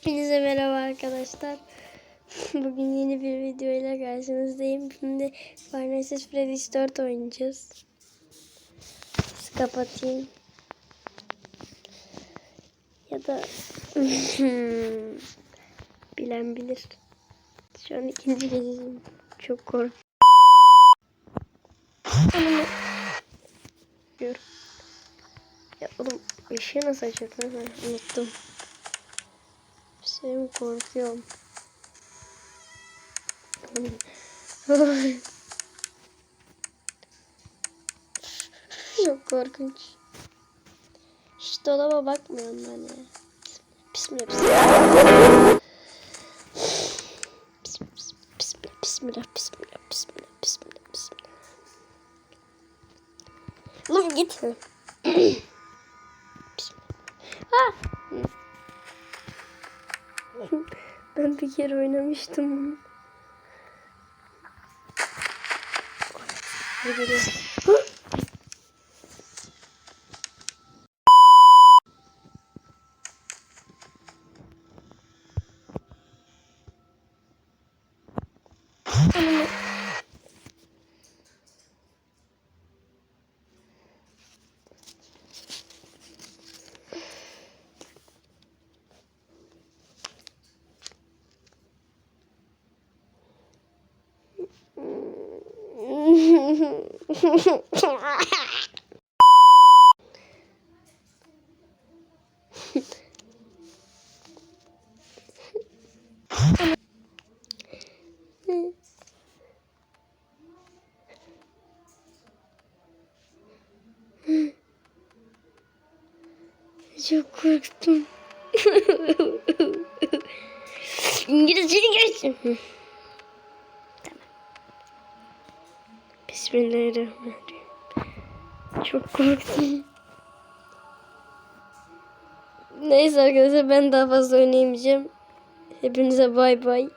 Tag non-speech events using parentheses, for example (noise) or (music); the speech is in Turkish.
Hepinize merhaba arkadaşlar. (laughs) Bugün yeni bir video ile karşınızdayım. Şimdi at Freddy's 4 oynayacağız. Kapatayım. Ya da (laughs) bilen bilir. Şu an ikinci geziyim. Çok korkuyorum. Ya oğlum ışığı nasıl açıyordun? Unuttum. Şeyim korkuyorum. (laughs) Çok korkunç. Hiç dolaba bakmıyorum ben ya. Bismillah bismillah. Bismillah bismillah bismillah bismillah bismillah bismillah. Lan git. (clears throat) bismillah. Ha. (laughs) Ben bir kere oynamıştım bunu. Anam. Çok korktum. İngilizceyi geçtim. Bismillahirrahmanirrahim. Çok korktum. Neyse arkadaşlar ben daha fazla oynayamayacağım. Hepinize bay bay.